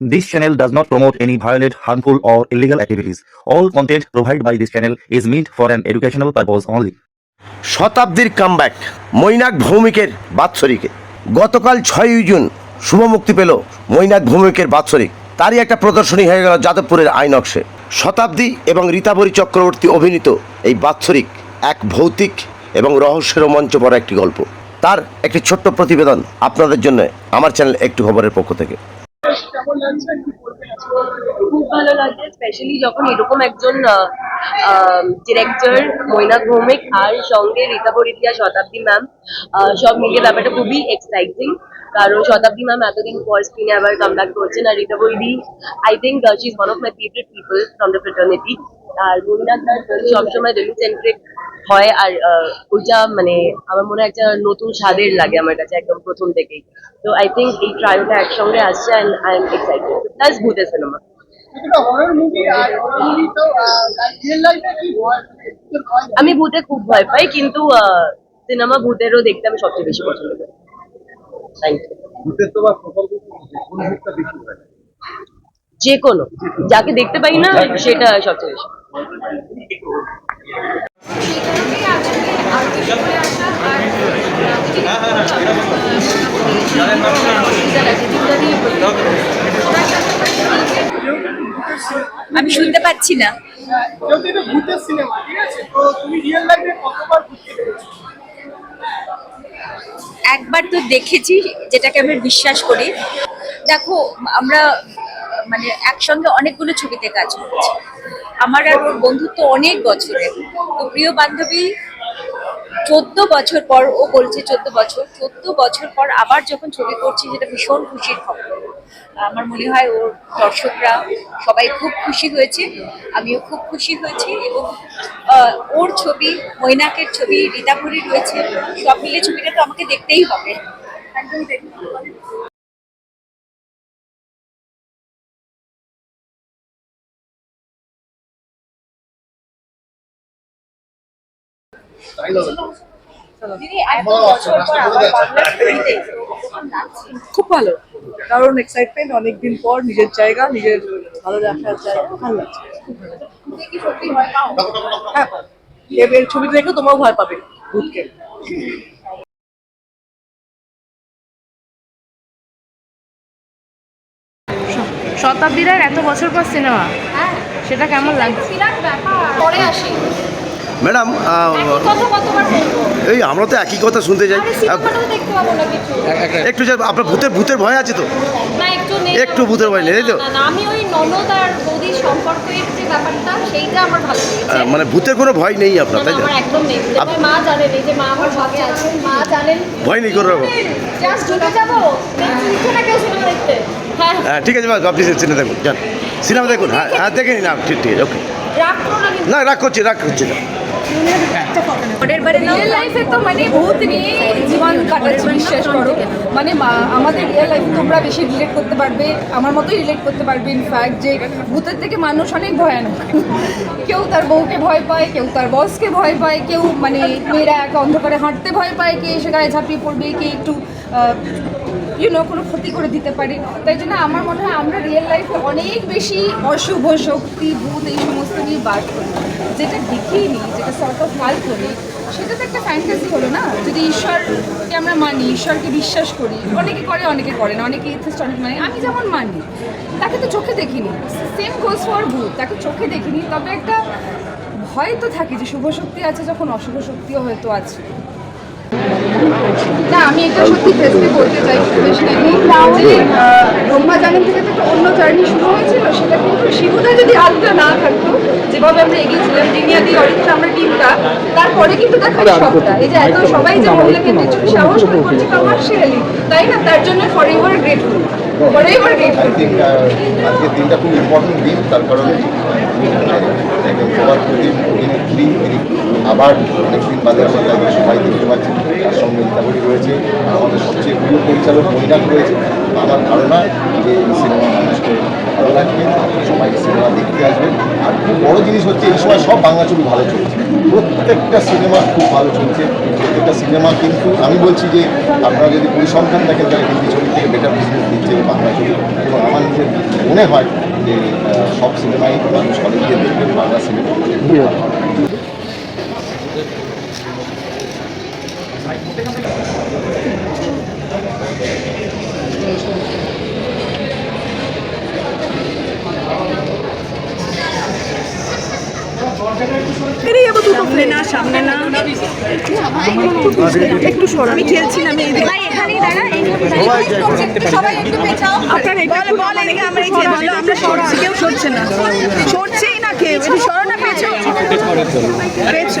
This channel does not promote any violent, harmful, or illegal activities. All content provided by this channel is meant for an educational purpose only. শতাব্দীর comeback Mainak ভৌমিকের বাৎসরিকে। গতকাল ছয়ই June শুভ মুক্তি পেল মৈনাক ভৌমিকের বাৎসরিক। তারই একটা প্রদর্শনী হয়ে গেল যাদবপুরের আইনক্সে। শতাব্দী এবং রীতাবরী চক্রবর্তী অভিনীত এই বাৎসরিক এক ভৌতিক এবং রহস্যের মঞ্চ পড়া একটি গল্প। তার একটি ছোট্ট প্রতিবেদন আপনাদের জন্য আমার চ্যানেল একটু খবরের পক্ষ থেকে। খুব ভালো লাগছে স্পেশালি যখন এরকম একজন ডিরেক্টর মৈনাক ভৌমিক আর সঙ্গে রীতা পরিতিয়া শতাব্দী ম্যাম সব মিলিয়ে ব্যাপারটা খুবই এক্সাইটিং কারণ শতাব্দী ম্যাম এতদিন পর স্ক্রিনে আবার কাম ব্যাক করছেন আর Rita বৈদি I think she is one of my favourite people from the fraternity আর মৈনাক সবসময় রেলি সেন্ট্রিক হয় আর আহ, ওইটা মানে আমার মনে হয় একটা নতুন স্বাদের লাগে আমার কাছে একদম প্রথম থেকেই। তো আই থিঙ্ক এই ট্রায়োটা একসঙ্গে আসছে and I am excited plus ভূতের সিনেমা? আমি ভূতে খুব ভয় পাই কিন্তু সিনেমা ভূতেরও দেখতে আমি সবচেয়ে বেশি পছন্দ করি। থ্যাংক ইউ ভূতের প্রকল্প যে কোনো যাকে দেখতে পাই না সেটা সবচেয়ে বেশি। আমি শুনতে পাচ্ছি না। একবার তো দেখেছি, যেটাকে আমি বিশ্বাস করি। দেখো, আমরা মানে একসঙ্গে অনেকগুলো ছবিতে কাজ করেছি। আমার আর ওর বন্ধুত্ব অনেক বছরের। তো প্রিয় বান্ধবী, চোদ্দ বছর পর ও বলছে চোদ্দ বছর চোদ্দ বছর পর আবার যখন ছবি করছি সেটা ভীষণ খুশির খবর। আমার মনে হয় ওর দর্শকরা সবাই খুব খুশি হয়েছে, আমিও খুব খুশি হয়েছি এবং ওর ছবি, মৈনাকের ছবি রীতাপুরি রয়েছে, সব মিলে ছবিটা তো আমাকে দেখতেই হবে। একদমই দেখতে খুব ভালো। কারণ এক্সাইটমেন্ট অনেকদিন পর নিজের জায়গা নিজের ভালো দেখার জায়গা ভালো লাগছে। তুমি কি সত্যি ভয় পাও হ্যাঁ এর ছবিটা দেখে তোমরাও ভয় পাবে ভূতকে। শতাব্দীর এত বছর পর সিনেমা সেটা কেমন লাগছে? পরে আসি। ম্যাডাম এই আমরা তো একই কথা শুনতে চাই। না একটু আপনার ভূতের ভূতের ভয় আছে তো? একটু ভূতের ভয় নেই, তাই তো? না, না, আমি ওই ননদ আর বৌদির সম্পর্কের যে ব্যাপারটা সেইটা আমার ভালো মানে ভূতের কোনো ভয় নেই আপনার তাই তো? আমার একদম নেই। মা জানেন এই যে মা আমার ভাগে আছেন মা জানেন ভয় নেই কোনো রকম। জাস্ট ঢুকে যাব। কেউ সিনেমা দেখতে। হ্যাঁ। হ্যাঁ ঠিক আছে ম্যাম আপনি সিনেমা দেখুন যান। সিনেমা দেখুন হ্যাঁ হ্যাঁ দেখে নিন ঠিক ঠিক আছে ওকে না না রাগ করছি রাগ করছি না। রিয়েল লাইফে তো মানে ভূত নিয়ে জীবন বিশ্বাস করো। মানে আমাদের রিয়েল লাইফে তোমরা বেশি রিলেট করতে পারবে, আমার মতোই রিলেট করতে পারবে ইনফ্যাক্ট যে ভূতের থেকে মানুষ অনেক ভয়ানক। কেউ তার বউকে ভয় পায়, কেউ তার বসকে ভয় পায়, কেউ মানে মেয়েরা এক অন্ধকারে হাঁটতে ভয় পায়, কে এসে গায়ে ঝাঁপিয়ে পড়বে, কে একটু ইউনো কোনো ক্ষতি করে দিতে পারে। তাই জন্য আমার মনে হয় আমরা রিয়েল লাইফে অনেক বেশি অশুভ শক্তি, ভূত, এই সমস্ত নিয়ে বাস করি। যেটা দেখিয়ে নিই যেটা সর্ট অফ হাল করি, সেটা তো একটা ফ্যান্টাসি হলো না? যদি ঈশ্বরকে আমরা মানি, ঈশ্বরকে বিশ্বাস করি, অনেকে করে অনেকে করে না, অনেকে এথিস্ট অনেকে মানে আমি যেমন মানি, তাকে তো চোখে দেখিনি। সেম গোস ফর ভূত, তাকে চোখে দেখিনি, তবে একটা ভয় তো থাকে যে শুভ শক্তি আছে যখন অশুভ শক্তিও হয়তো আছে। না আমি এটা সত্যি ফেসকে বলতে চাই স্পেশালি যে আহ, থেকে তো একটা অন্য জার্নি শুরু হয়েছিল সেটা কিন্তু শিবুদা যদি হাতটা না থাকতো যেভাবে আমরা এগিয়েছিলাম জিনিয়া দিয়ে অরিত্রা আমরা টিমটা তারপরে কিন্তু দেখা সবটা। এই যে এত সবাই যে মহিলা কেন্দ্রের সাহস করে করছে কমার্শিয়ালি তাই না? তার জন্য forever grateful forever grateful আজকের দিনটা খুব ইম্পর্টেন্ট দিন তার কারণ সবার প্রতি আবার অনেকদিন বাদে আমরা সবাই দেখতে পাচ্ছি। তার সঙ্গে রয়েছে। আমাদের সবচেয়ে প্রিয় পরিচালক মৈনাক রয়েছে। আমার ধারণা যে এই সিনেমা মানুষকে ভালো লাগবে সবাই সিনেমা দেখতে আসবে। আর খুব বড় জিনিস হচ্ছে, এই সময় সব বাংলা ছবি ভালো চলছে। প্রত্যেকটা সিনেমা খুব ভালো চলছে। প্রত্যেকটা সিনেমা কিন্তু, আমি বলছি যে আপনারা যদি পরিসংখ্যান দেখেন, তাহলে হিন্দি ছবি থেকে বেটার বিজনেস দিচ্ছে বাংলা ছবি। এবং আমার নিজের মনে হয় যে সব সিনেমাই মানুষ হলে দেখবেন বাংলা সিনেমা। একটু সর আমি খেলছিলাম এই সবাই একটু পেছাও আপনার এটা বলে বলে আমরা এই বলো আমরা সরছি কেউ সরছে না। সরছেই না কেউ সরো না পেছো পেছো